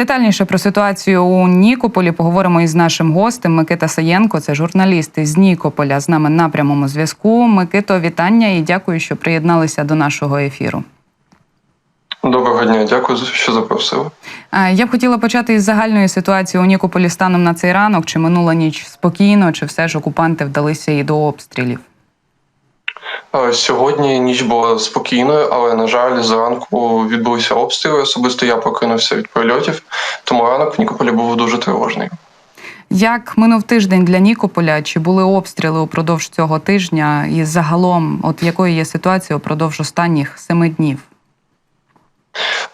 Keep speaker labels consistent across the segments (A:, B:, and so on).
A: Детальніше про ситуацію у Нікополі поговоримо із нашим гостем Микита Саєнко. Це журналіст із Нікополя з нами на прямому зв'язку. Микито, вітання і дякую, що приєдналися до нашого ефіру.
B: Доброго дня, дякую, що запросили.
A: Я б хотіла почати із загальної ситуації у Нікополі станом на цей ранок. Чи минула ніч спокійно, чи все ж окупанти вдалися і до обстрілів?
B: Е, Сьогодні ніч була спокійною, але на жаль, зранку відбулися обстріли. Особисто я прокинувся від прильотів, тому ранок в Нікополі був дуже тривожний.
A: Як минув тиждень для Нікополя? Чи були обстріли упродовж цього тижня? І загалом, от якою є ситуація упродовж останніх семи днів?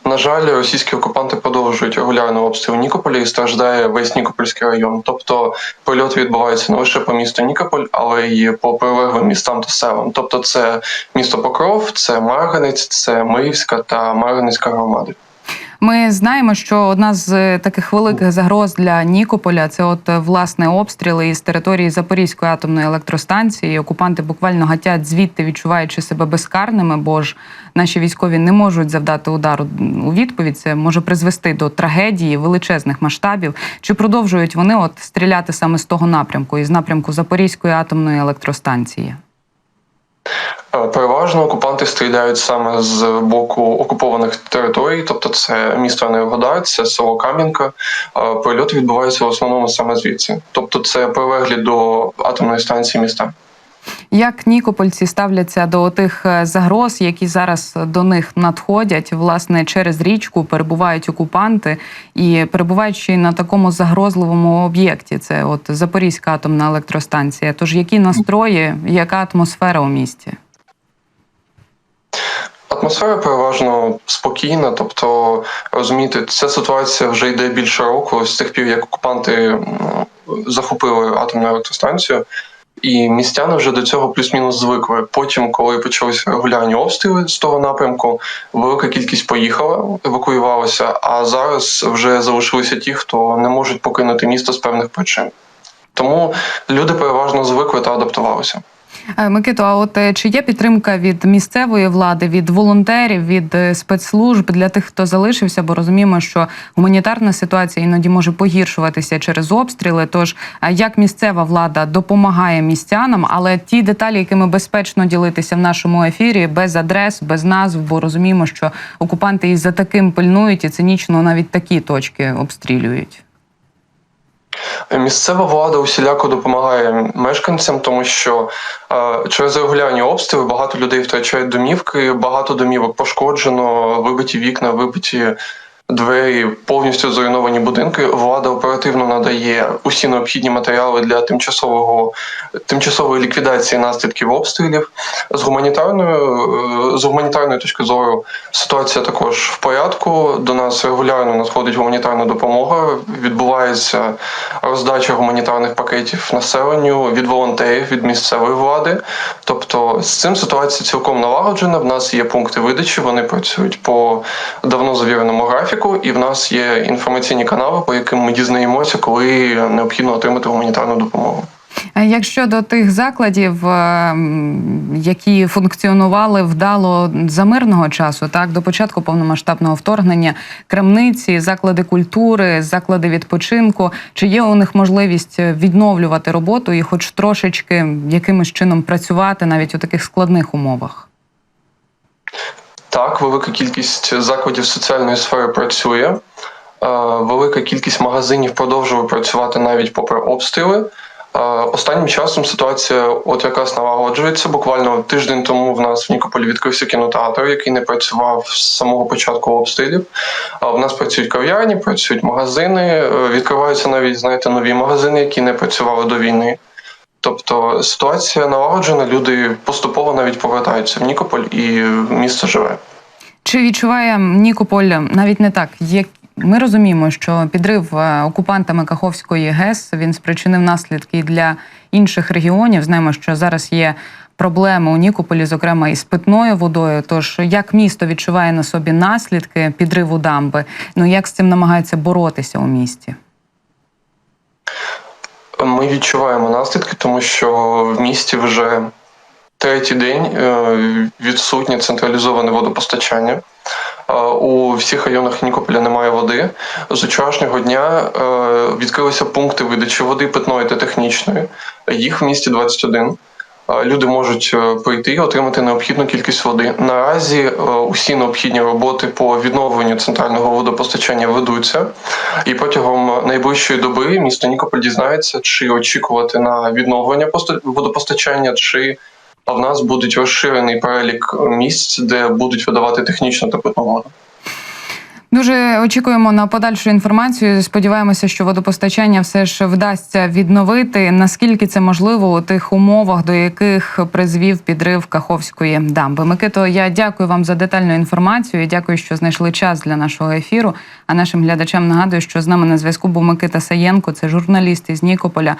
B: На жаль, російські окупанти продовжують регулярно обстріл Нікополя і страждає весь Нікопольський район. Тобто прильот відбувається не лише по місту Нікополь, але й по прилеглим містам та селам. Тобто, це місто Покров, це Марганець, це Миївська та Марганецька громади.
A: Ми знаємо, що одна з е, таких великих загроз для Нікополя це от е, власне обстріли із території Запорізької атомної електростанції. Окупанти буквально гатять звідти, відчуваючи себе безкарними, бо ж наші військові не можуть завдати удару у відповідь. Це може призвести до трагедії величезних масштабів. Чи продовжують вони от стріляти саме з того напрямку, із напрямку Запорізької атомної електростанції?
B: Переважно окупанти стріляють саме з боку окупованих територій, тобто це місто Енергодар, це село Кам'янка. Прильоти відбуваються в основному саме звідси. Тобто це прилеглі до атомної станції міста.
A: Як нікопольці ставляться до тих е, загроз, які зараз до них надходять, власне, через річку перебувають окупанти і перебуваючи на такому загрозливому об'єкті, це от Запорізька атомна електростанція. Тож які настрої, яка атмосфера у місті?
B: Атмосфера переважно спокійна, тобто розумієте, ця ситуація вже йде більше року з тих пір, як окупанти захопили атомну електростанцію. І містяни вже до цього плюс-мінус звикли. Потім, коли почалися регулярні обстріли з того напрямку, велика кількість поїхала, евакуювалася. А зараз вже залишилися ті, хто не можуть покинути місто з певних причин. Тому люди переважно звикли та адаптувалися.
A: Е, Микито, а от е, чи є підтримка від місцевої влади, від волонтерів, від е, спецслужб для тих, хто залишився? Бо розуміємо, що гуманітарна ситуація іноді може погіршуватися через обстріли. Тож як місцева влада допомагає містянам, але ті деталі, якими безпечно ділитися в нашому ефірі, без адрес, без назв, бо розуміємо, що окупанти і за таким пильнують і цинічно навіть такі точки обстрілюють.
B: Місцева влада усіляко допомагає мешканцям, тому що е, через регулярні обстріли багато людей втрачають домівки, багато домівок пошкоджено, вибиті вікна, вибиті двері, повністю зруйновані будинки. Влада оперативно надає усі необхідні матеріали для тимчасового тимчасової ліквідації наслідків обстрілів. З гуманітарною е, з гуманітарної точки зору ситуація також в порядку. До нас регулярно надходить гуманітарна допомога. Відбувається роздача гуманітарних пакетів населенню від волонтерів, від місцевої влади. Тобто з цим ситуація цілком налагоджена. В нас є пункти видачі, вони працюють по давно завіреному графіку, і в нас є інформаційні канали, по яким ми дізнаємося, коли необхідно отримати гуманітарну допомогу.
A: Як щодо тих закладів, е, які функціонували вдало за мирного часу, так до початку повномасштабного вторгнення, крамниці, заклади культури, заклади відпочинку, чи є у них можливість відновлювати роботу і, хоч трошечки якимось чином працювати навіть у таких складних умовах?
B: Так, велика кількість закладів соціальної сфери працює. Е, Велика кількість магазинів продовжує працювати навіть попри обстріли. Е, Останнім часом ситуація от якраз налагоджується. Буквально тиждень тому в нас в Нікополі відкрився кінотеатр, який не працював з самого початку обстрілів. А В нас працюють кав'ярні, працюють магазини, е, відкриваються навіть знаєте нові магазини, які не працювали до війни. Тобто ситуація налагоджена, люди поступово навіть повертаються в Нікополь і місто живе.
A: Чи відчуває Нікополь навіть не так? Як ми розуміємо, що підрив е, окупантами Каховської ГЕС він спричинив наслідки для інших регіонів. Знаємо, що зараз є проблеми у Нікополі, зокрема із питною водою. Тож як місто відчуває на собі наслідки підриву дамби? Ну як з цим намагаються боротися у місті?
B: Ми відчуваємо наслідки, тому що в місті вже третій день е, відсутнє централізоване водопостачання. Е, У всіх районах Нікополя немає води. З вчорашнього дня е, відкрилися пункти видачі води питної та технічної. Їх в місті 21. Е, Люди можуть е, прийти і отримати необхідну кількість води. Наразі е, усі необхідні роботи по відновленню центрального водопостачання ведуться, і протягом найближчої доби місто Нікополь дізнається, чи очікувати на відновлення поста- водопостачання, чи в нас буде розширений перелік місць, де будуть видавати технічну та питну воду.
A: Дуже очікуємо на подальшу інформацію. Сподіваємося, що водопостачання все ж вдасться відновити. Наскільки це можливо у тих умовах, до яких призвів підрив Каховської дамби. Микито, я дякую вам за детальну інформацію. і Дякую, що знайшли час для нашого ефіру. А нашим глядачам нагадую, що з нами на зв'язку був Микита Саєнко, це журналіст із Нікополя.